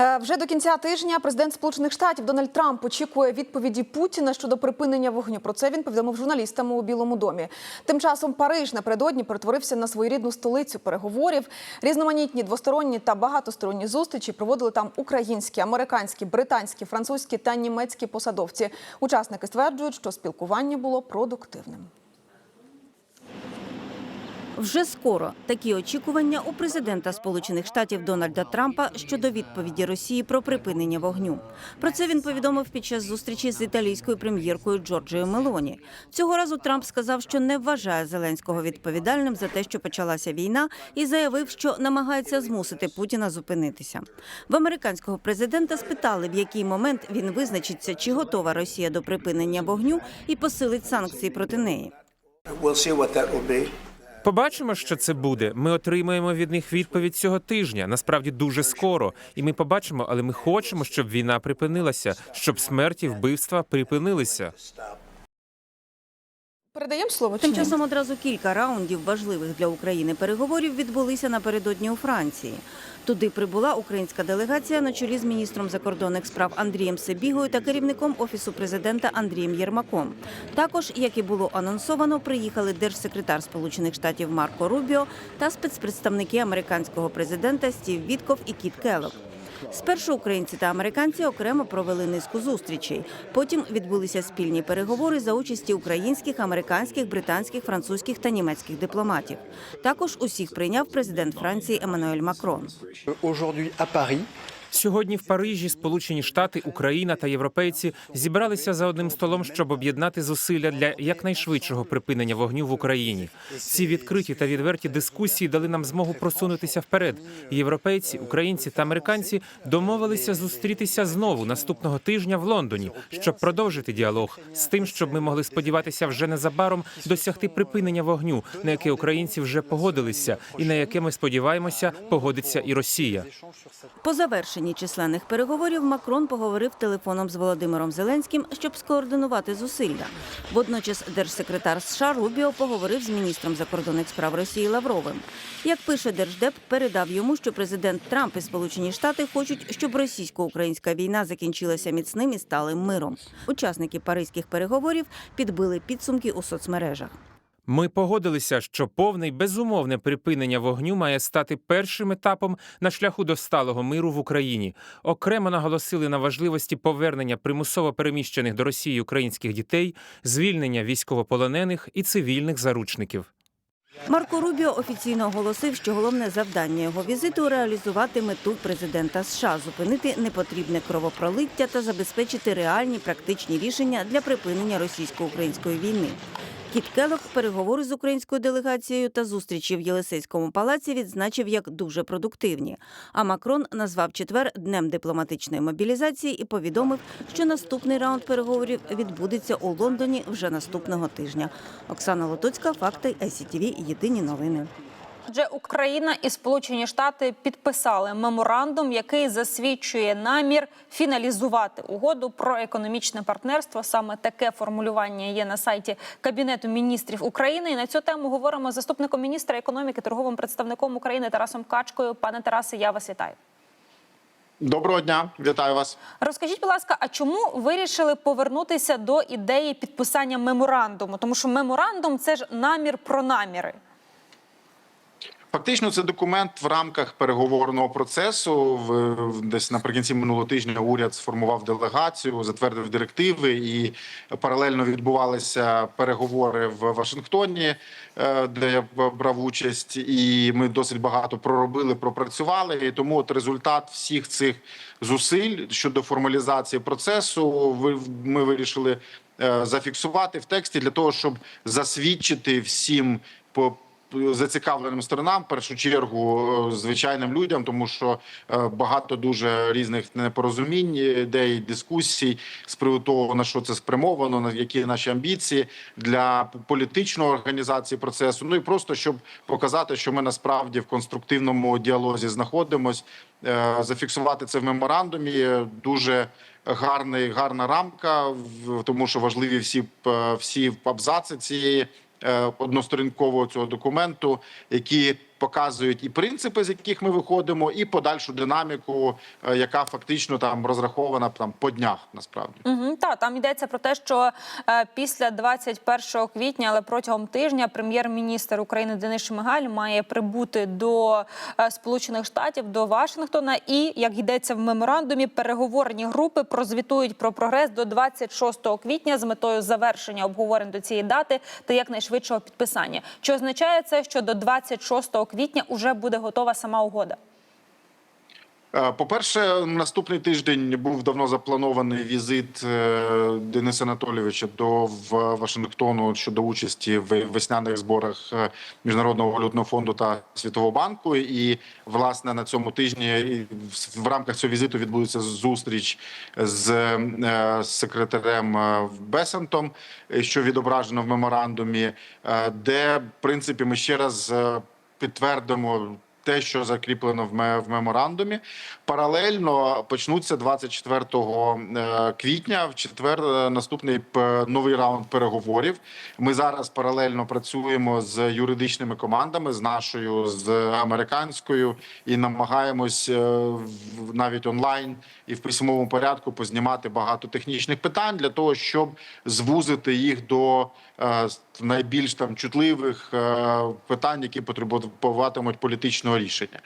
Е, Вже до кінця тижня президент Сполучених Штатів Дональд Трамп очікує відповіді Путіна щодо припинення вогню. Про це він повідомив журналістам у Білому домі. Тим часом Париж напередодні перетворився на своєрідну столицю переговорів. Різноманітні двосторонні та багатосторонні зустрічі проводили там українські, американські, британські, французькі та німецькі посадовці. Учасники стверджують, що спілкування було продуктивним. Вже скоро такі очікування у президента Сполучених Штатів Дональда Трампа щодо відповіді Росії про припинення вогню. Про це він повідомив під час зустрічі з італійською прем'єркою Джорджією Мелоні. Цього разу Трамп сказав, що не вважає Зеленського відповідальним за те, що почалася війна, і заявив, що намагається змусити Путіна зупинитися. В американського президента спитали, в який момент він визначиться, чи готова Росія до припинення вогню і посилить санкції проти неї. We'll see what that will be. Побачимо, що це буде. Ми отримаємо від них відповідь цього тижня. Насправді дуже скоро. І ми побачимо, але ми хочемо, щоб війна припинилася, щоб смерті, вбивства припинилися. Передаємо слово. Тим часом одразу кілька раундів важливих для України переговорів відбулися напередодні у Франції. Туди прибула українська делегація на чолі з міністром закордонних справ Андрієм Себігою та керівником офісу президента Андрієм Єрмаком. Також, як і було анонсовано, приїхали держсекретар Сполучених Штатів Марко Рубіо та спецпредставники американського президента Стів Вітков і Кіт Келлог. Спершу українці та американці окремо провели низку зустрічей. Потім відбулися спільні переговори за участі українських, американських, британських, французьких та німецьких дипломатів. Також усіх прийняв президент Франції Еммануель Макрон. Сьогодні в Парижі Сполучені Штати, Україна та європейці зібралися за одним столом, щоб об'єднати зусилля для якнайшвидшого припинення вогню в Україні. Ці відкриті та відверті дискусії дали нам змогу просунутися вперед. Європейці, українці та американці домовилися зустрітися знову наступного тижня в Лондоні, щоб продовжити діалог з тим, щоб ми могли сподіватися вже незабаром досягти припинення вогню, на яке українці вже погодилися, і на яке ми сподіваємося погодиться і Росія. По завершенні численних переговорів Макрон поговорив телефоном з Володимиром Зеленським, щоб скоординувати зусилля. Водночас держсекретар США Рубіо поговорив з міністром закордонних справ Росії Лавровим. Як пише Держдеп, передав йому, що президент Трамп і Сполучені Штати хочуть, щоб російсько-українська війна закінчилася міцним і сталим миром. Учасники паризьких переговорів підбили підсумки у соцмережах. Ми погодилися, що повне й безумовне припинення вогню має стати першим етапом на шляху до сталого миру в Україні. Окремо наголосили на важливості повернення примусово переміщених до Росії українських дітей, звільнення військовополонених і цивільних заручників. Марко Рубіо офіційно оголосив, що головне завдання його візиту реалізувати мету президента США зупинити непотрібне кровопролиття та забезпечити реальні практичні рішення для припинення російсько-української війни. Кіт Келок переговори з українською делегацією та зустрічі в Єлисейському палаці відзначив як дуже продуктивні. А Макрон назвав четвер днем дипломатичної мобілізації і повідомив, що наступний раунд переговорів відбудеться у Лондоні вже наступного тижня. Оксана Лотоцька, факти ICTV, Єдині новини. Отже, Україна і Сполучені Штати підписали меморандум, який засвідчує намір фіналізувати угоду про економічне партнерство. Саме таке формулювання є на сайті Кабінету міністрів України. І на цю тему говоримо з заступником міністра економіки, торговим представником України Тарасом Качкою. Пане Тарасе, я вас вітаю. Доброго дня, вітаю вас. Розкажіть, будь ласка, а чому вирішили повернутися до ідеї підписання меморандуму? Тому що меморандум це ж намір про наміри. Фактично, це документ в рамках переговорного процесу. В, десь наприкінці минулого тижня уряд сформував делегацію, затвердив директиви, і паралельно відбувалися переговори в Вашингтоні, е, де я брав участь, і ми досить багато проробили, пропрацювали. І тому от результат всіх цих зусиль щодо формалізації процесу, ми вирішили е, зафіксувати в тексті для того, щоб засвідчити всім по зацікавленим сторонам, в першу чергу е, звичайним людям, тому що е, багато дуже різних непорозумінь, ідей, дискусій з приводу того, на що це спрямовано, на які наші амбіції для політичної організації процесу. Ну і просто щоб показати, що ми насправді в конструктивному діалозі знаходимось, е, зафіксувати це в меморандумі дуже гарний, гарна рамка, тому що важливі всі всі абзаци цієї е, односторінкового цього документу, які показують і принципи, з яких ми виходимо, і подальшу динаміку, е, яка фактично там розрахована там по днях. Насправді. Угу, та там йдеться про те, що е, після 21 квітня, але протягом тижня, прем'єр-міністр України Денис Шмигаль має прибути до е, Сполучених Штатів до Вашингтона. І як йдеться в меморандумі, переговорні групи прозвітують про прогрес до 26 квітня з метою завершення обговорень до цієї дати та якнайшвидшого підписання. Чи означає це, що до 26 квітня уже буде готова сама угода? Е, По-перше, наступний тиждень був давно запланований візит е, Дениса Анатолійовича до Вашингтону щодо участі в весняних зборах е, Міжнародного валютного фонду та Світового банку. І власне на цьому тижні в- рамках цього візиту відбудеться зустріч з секретарем Бесентом, що відображено в меморандумі, де в принципі ми ще раз підтвердимо те, що закріплено в меморандумі. Паралельно почнуться 24 е, квітня. В четвер е, наступний новий раунд переговорів. Ми зараз паралельно працюємо з юридичними командами, з нашою, з американською, і намагаємось е, навіть онлайн і в письмовому порядку познімати багато технічних питань для того, щоб звузити їх до найбільш там чутливих е, питань, які потребуватимуть політичного рішення.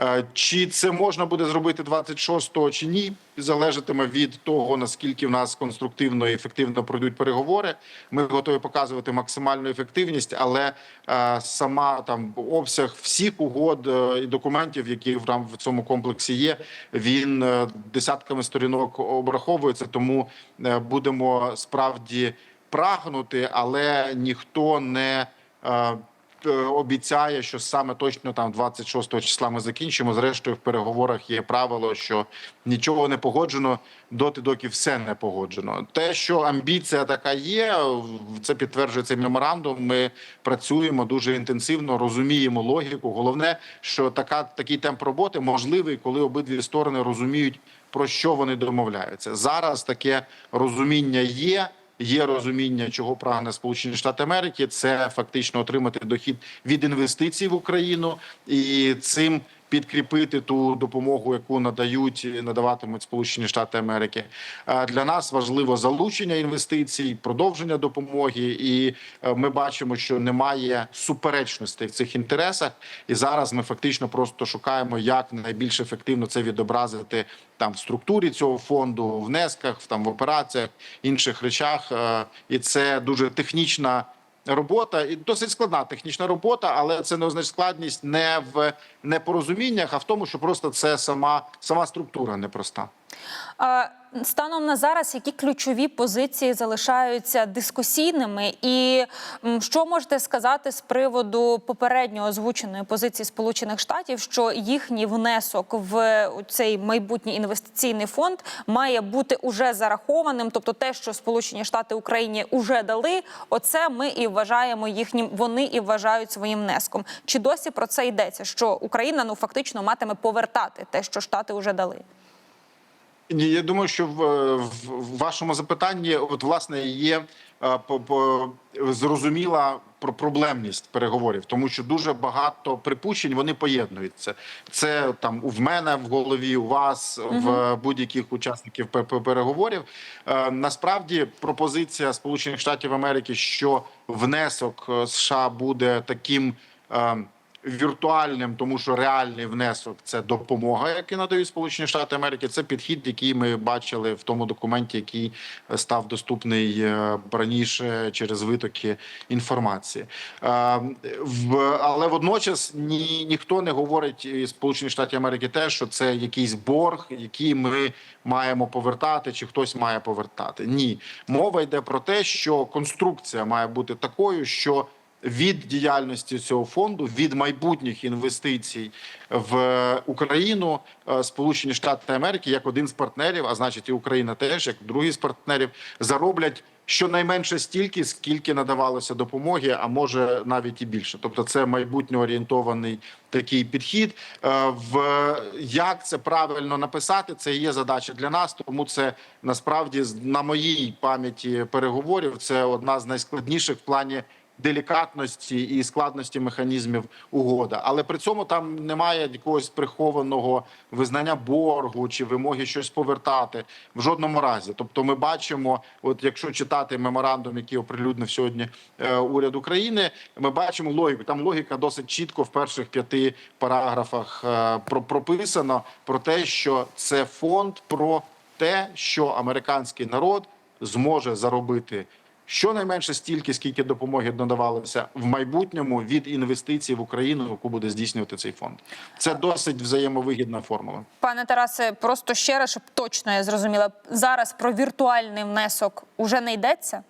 Е, Чи це можна буде зробити 26-го чи ні, залежатиме від того наскільки в нас конструктивно і ефективно пройдуть переговори. Ми готові показувати максимальну ефективність, але е, сама там обсяг всіх угод і документів, які в в цьому комплексі є, він десятками сторінок обраховується. Тому будемо справді прагнути, але ніхто не е, обіцяє, що саме точно там 26 числа ми закінчимо. Зрештою, в переговорах є правило, що нічого не погоджено доти, доки все не погоджено. Те, що амбіція така є, це підтверджує цей меморандум. Ми працюємо дуже інтенсивно, розуміємо логіку. Головне, що така такий темп роботи можливий, коли обидві сторони розуміють про що вони домовляються. Зараз таке розуміння є. Є розуміння, чого прагне Сполучені Штати Америки. Це фактично отримати дохід від інвестицій в Україну і цим підкріпити ту допомогу, яку надають надаватимуть Сполучені Штати Америки. Для нас важливо залучення інвестицій, продовження допомоги, і е, ми бачимо, що немає суперечностей в цих інтересах. І зараз ми фактично просто шукаємо, як найбільш ефективно це відобразити там в структурі цього фонду, в внесках, там в операціях, інших речах. Е, І це дуже технічна робота і досить складна технічна робота, але це не означає складність не в непорозуміннях, а в тому, що просто це сама сама структура непроста. Станом на зараз, які ключові позиції залишаються дискусійними, і що можете сказати з приводу попередньо озвученої позиції Сполучених Штатів, що їхній внесок в цей майбутній інвестиційний фонд має бути уже зарахованим? Тобто, те, що Сполучені Штати Україні вже дали, оце ми і вважаємо їхнім. Вони і вважають своїм внеском. Чи досі про це йдеться? Що Україна ну фактично матиме повертати те, що Штати вже дали? Ні, я думаю, що в, в, в вашому запитанні, от власне, є е, по, по, зрозуміла про проблемність переговорів, тому що дуже багато припущень вони поєднуються. Це там в мене в голові, у вас, в будь-яких учасників пе- пе- переговорів. Е, насправді пропозиція Сполучених Штатів Америки, що внесок е, США буде таким. Віртуальним, тому що реальний внесок це допомога, яку надають Сполучені Штати Америки. Це підхід, який ми бачили в тому документі, який став доступний е, раніше через витоки інформації. Е, Але водночас ні, ніхто не говорить із Сполучених Штатів Америки те, що це якийсь борг, який ми маємо повертати, чи хтось має повертати. Ні, мова йде про те, що конструкція має бути такою, що від діяльності цього фонду, від майбутніх інвестицій в Україну, е, Сполучені Штати Америки як один з партнерів, а значить і Україна теж, як другий з партнерів, зароблять щонайменше стільки, скільки надавалося допомоги, а може навіть і більше. Тобто, це майбутньо орієнтований такий підхід. Е, В як це правильно написати, це є задача для нас. Тому це насправді на моїй пам'яті переговорів. Це одна з найскладніших в плані делікатності і складності механізмів угода. Але при цьому там немає якогось прихованого визнання боргу чи вимоги щось повертати в жодному разі. Тобто, ми бачимо, от якщо читати меморандум, який оприлюднив сьогодні е, уряд України, ми бачимо логіку. Там логіка досить чітко в перших п'яти параграфах е, про прописано про те, що це фонд про те, що американський народ зможе заробити щонайменше стільки, скільки допомоги надавалося в майбутньому від інвестицій в Україну, яку буде здійснювати цей фонд. Це досить взаємовигідна формула. Пане Тарасе, просто ще раз, щоб точно я зрозуміла, зараз про віртуальний внесок уже не йдеться.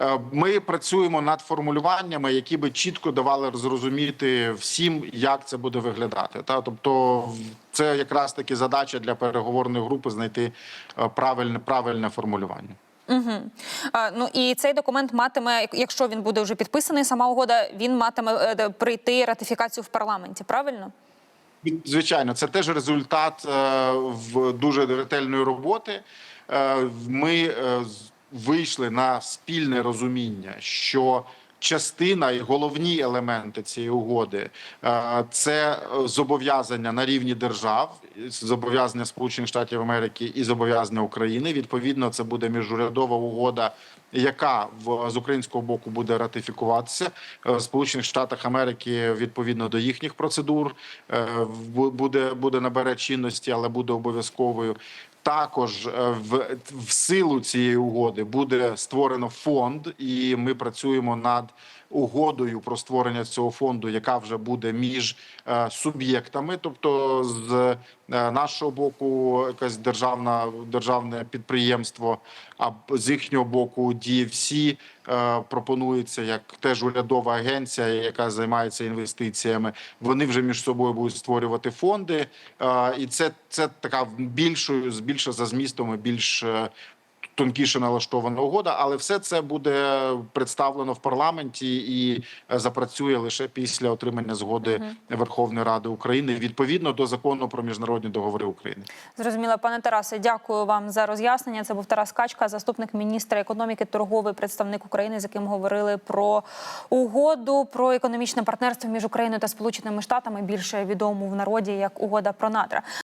Е, Ми працюємо над формулюваннями, які би чітко давали зрозуміти всім, як це буде виглядати. Та тобто, це якраз таки задача для переговорної групи знайти е, правильне правильне формулювання. Угу. А, ну і цей документ матиме, якщо він буде вже підписаний, сама угода, він матиме е, прийти ратифікацію в парламенті. Правильно? Звичайно, це теж результат е, в дуже ретельної роботи. Е, Ми е, вийшли на спільне розуміння, що частина і головні елементи цієї угоди е, це зобов'язання на рівні держав, зобов'язання Сполучених Штатів Америки і зобов'язання України. Відповідно, це буде міжурядова угода. Яка в з українського боку буде ратифікуватися Е, в Сполучених Штатах Америки відповідно до їхніх процедур е, буде буде набере чинності, але буде обов'язковою. Також е, в, в силу цієї угоди буде створено фонд, і ми працюємо над угодою про створення цього фонду, яка вже буде між е, суб'єктами, тобто з е, нашого боку, якась державна державне підприємство, а з їхнього боку DFC е, пропонується як теж урядова агенція, яка займається інвестиціями. Вони вже між собою будуть створювати фонди, і це, це така більшою більше за змістом і більш тонкіше налаштована угода, але все це буде представлено в парламенті і е, запрацює лише після отримання згоди Верховної Ради України відповідно до закону про міжнародні договори України. Зрозуміло, пане Тарасе, дякую вам за роз'яснення. Це був Тарас Качка, заступник міністра економіки, торговий представник України, з яким говорили про угоду про економічне партнерство між Україною та Сполученими Штатами, більше відому в народі як угода про надра.